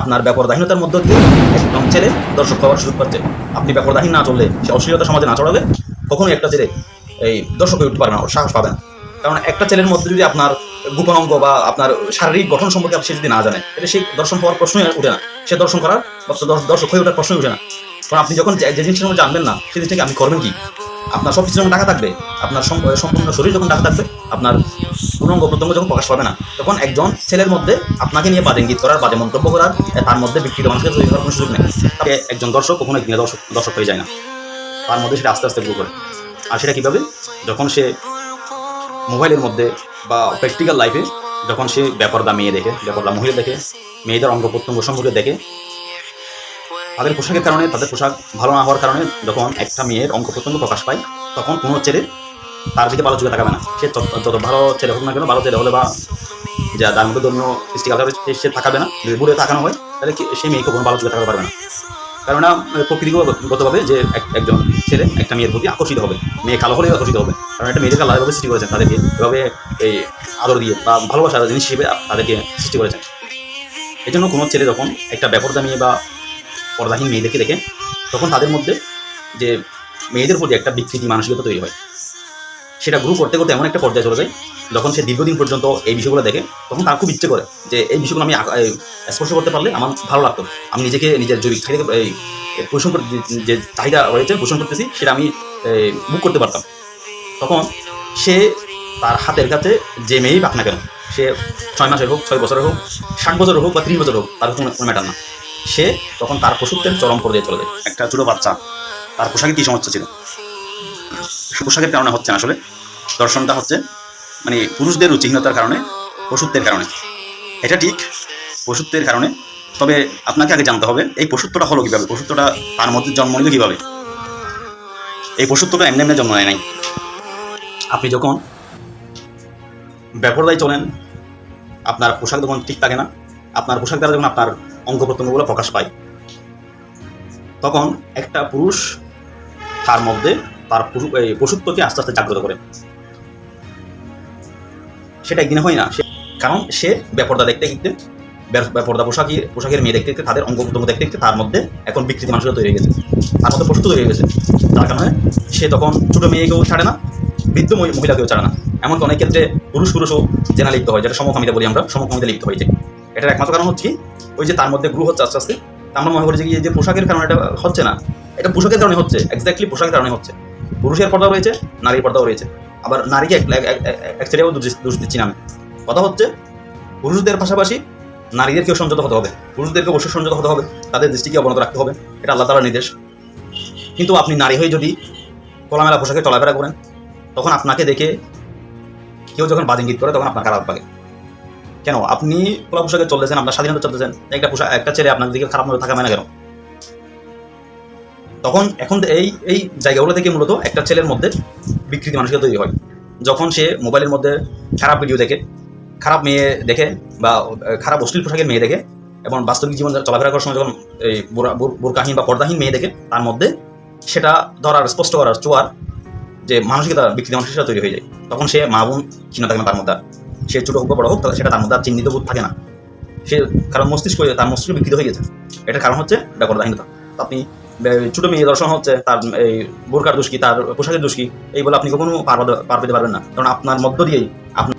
আপনার ব্যাপারদাহীনতার মধ্য দিয়ে একদম ছেলে দর্শক হওয়ার সুযোগ পাচ্ছে। আপনি ব্যাপারদাহীন না চললে সে অশ্লীলতা সমাজে না চড়ালে কখনোই একটা ছেলে এই দর্শক হয়ে উঠতে পারে না সাহস পাবে না। কারণ একটা ছেলের মধ্যে যদি আপনার গোপন অঙ্গ বা আপনার শারীরিক গঠন সম্পর্কে সে যদি না জানে তাহলে সেই দর্শন হওয়ার প্রশ্নই উঠে না। সে দর্শন করার দর্শক হয়ে ওঠার প্রশ্নই উঠে না। কারণ আপনি যখন যে জিনিসটা জানবেন না সেই জিনিসটাকে আপনি করবেন কি? আপনার সব কিছু যখন টাকা থাকবে, আপনার সম- সম্পূর্ণ শরীর যখন টাকা থাকবে, আপনার অঙ্গ প্রত্যঙ্গ যখন প্রকাশ পাবে না, তখন একজন ছেলের মধ্যে আপনাকে নিয়ে বাজে ইঙ্গিত করার, বাজে মন্তব্য করার তার মধ্যে বিকৃত মানুষকে তৈরি করার কোনো সুযোগ নেই। তাকে একজন দর্শক কখনো একদিনে দর্শক দর্শক হয়ে যায় না। তার মধ্যে সেটা আস্তে আস্তে গ্রো করে। আর সেটা কীভাবে? যখন সে মোবাইলের মধ্যে বা প্র্যাকটিক্যাল লাইফে যখন সে ব্যাপারদা মেয়ে দেখে ব্যাপারদা মহিলা দেখে, মেয়েদের অঙ্গ প্রত্যঙ্গ সম্পর্কে দেখে তাদের পোশাকের কারণে, তাদের পোশাক ভালো না হওয়ার কারণে যখন একটা মেয়ের অঙ্ক প্রত্যঙ্গ প্রকাশ পায়, তখন কোনো ছেলে তার দিকে ভালো চোখে তাকাবে না। সে যত ভালো ছেলে হোক না কেন, ভালো ছেলে হলে বা যা যার মধ্যে ধর্মীয় সৃষ্টি কালচার সে তাকাবে না। যদি ভুলে তাকানো হয়, তাহলে সেই মেয়েকে কোনো ভালো চোখে তাকাতে পারবে না। কেননা প্রকৃতিগতভাবে যে এক- একজন ছেলে একটা মেয়ের প্রতি আকর্ষিত হবে। মেয়ে কালো হলেই আকর্ষিত হবে। কারণ একটা মেয়েদেরকে আল্লাহ এভাবে সৃষ্টি করেছেন তাদেরকে, এভাবে এই আদর দিয়ে বা ভালোবাসার জিনিস হিসেবে তাদেরকে সৃষ্টি করেছেন। এই জন্য কোনো ছেলে যখন একটা ব্যাপারদা মেয়ে বা পর্দাহীন মেয়েদেরকে দেখে তখন তাদের মধ্যে যে মেয়েদের প্রতি একটা বিকৃতি মানসিকতা তৈরি হয়, সেটা গ্রুপ করতে করতে এমন একটা পর্যায়ে চলে যায়, যখন সে দীর্ঘদিন পর্যন্ত এই বিষয়গুলো দেখে, তখন তার খুব ইচ্ছে করে যে এই বিষয়গুলো আমি স্পর্শ করতে পারলে আমার ভালো লাগতো। আমি নিজেকে নিজের জৈবিক চাহিদা এই পোষণ যে- চাহিদা রয়েছে পোষণ করতেছি, সেটা আমি বুক করতে পারতাম। তখন সে তার হাতের কাছে যে মেয়েই পাক না কেন, সে ছয় মাসের হোক, ছয় বছরের হোক, ষাট বছরের হোক বা ত্রিশ বছর হোক, তার কোনো ম্যাটার না। সে তখন তার পশুত্বের চরম পর্যায়ে চলে যায়। একটা ছোটো বাচ্চা, তার পোশাকে কী সমস্যা ছিল? পোশাকের কারণে হচ্ছে না আসলে। দর্শনটা হচ্ছে মানে পুরুষদের রুচিহীনতার কারণে, পশুত্বের কারণে। এটা ঠিক, পশুত্বের কারণে। তবে আপনাকে আগে জানতে হবে, এই পশুত্বটা হলো কীভাবে? পশুত্বটা তার মধ্যে জন্ম নিল কীভাবে? এই পশুত্বটা এমনি এমনি জন্ম নেয় নাই। আপনি যখন ব্যাপারদায় চলেন, আপনার পোশাক যখন ঠিক থাকে না। আপনার পোশাক দ্বারা যখন আপনার অঙ্গ প্রত্যঙ্গগুলো প্রকাশ পায়। তখন একটা পুরুষ তার মধ্যে তার পশুত্বকে আস্তে আস্তে জাগ্রত করে। সেটা একদিনে হয় না, সে- কারণ সে ব্যাপারদা দেখতে দেখতে ব্যাপারদা পোশাকি পোশাকের মেয়ে দেখতে দেখতে, তাদের অঙ্গ প্রত্যঙ্গ দেখতে দেখতে তার মধ্যে এখন বিকৃতি মানুষের তৈরি হয়ে গেছে। তার মধ্যে পশুত্ব তৈরি হয়ে গেছে। তার কারণে সে তখন ছোটো মেয়েকেও ছাড়ে না, বৃদ্ধ মহিলাকেও ছাড়ে না। এমনকি অনেক ক্ষেত্রে পুরুষ পুরুষও জেনা লিপ্ত হয়, যেটা সমকামিতা বলি আমরা, সমকামিতা লিপ্ত হয়েছে এটার একমাত্র কারণ হচ্ছে ওই যে তার মধ্যে গ্রু হচ্ছে আস্তে আস্তে আমরা মনে করি যে যে পোশাকের কারণে এটা হচ্ছে না। এটা পোশাকের কারণে হচ্ছে এক্স্যাক্টলি পোশাকের কারণে হচ্ছে। পুরুষের পর্দাও রয়েছে, নারীর পর্দাও রয়েছে। আবার নারীকে এক- ছেড়েও দোষ- দিচ্ছি না আমি। কথা হচ্ছে, পুরুষদের পাশাপাশি নারীদেরকেও সংযত হতে হবে। পুরুষদেরকে অবশ্যই সংযত হতে হবে, তাদের দৃষ্টিকে অবনত রাখতে হবে, এটা আল্লাহ তালার নির্দেশ। কিন্তু আপনি নারী হয়ে যদি খোলামেলা পোশাকে চলাফেরা করেন, তখন আপনাকে দেখে কেউ যখন বাজ ইঙ্গিত করে, তখন আপনার খারাপ লাগে কেন? আপনি খোলা পোশাকে চলতেছেন, আপনার স্বাধীনতা চলতেছেন, একটা পোশাক, একটা ছেলে আপনার দিকে খারাপ নজর থাকা মানে কেন? তখন এখন এই এই জায়গাগুলো থেকে মূলত একটা ছেলের মধ্যে বিকৃতি মানুষকে তৈরি হয়। যখন সে মোবাইলের মধ্যে খারাপ ভিডিও দেখে, খারাপ মেয়ে দেখে বা খারাপ অশ্লীল পোশাকের মেয়ে দেখে এবং বাস্তবিক জীবন চলাফেরা করার সময় যখন এই বোরা- বোর- বোরকাহীন বা পর্দাহীন মেয়ে দেখে, তার মধ্যে সেটা ধরার, স্পষ্ট করার, চোয়ার যে মানসিকতা বিকৃতি মানসিকতা তৈরি হয়ে যায়। তখন সে মা বোন চিহ্ন থাকে না তার মধ্যে। সে ছোটো হোক বা বড় হোক, তাহলে সেটা তার মধ্যে আর চিহ্নিত বোধ থাকে না। সে কারণ মস্তিষ্ক, তার মস্তিষ্ক বিকৃত হয়ে গেছে। এটার কারণ হচ্ছে ব্যাপারদাহীনতা আপনি ছোটো মেয়ে দর্শন হচ্ছে, তার, এই, বোরকার দোষ কি, তার পোশাকের দোষ কি এই বলে আপনি কখনো পার পার পেতে পারবেন না। কারণ আপনার মধ্য দিয়েই আপনার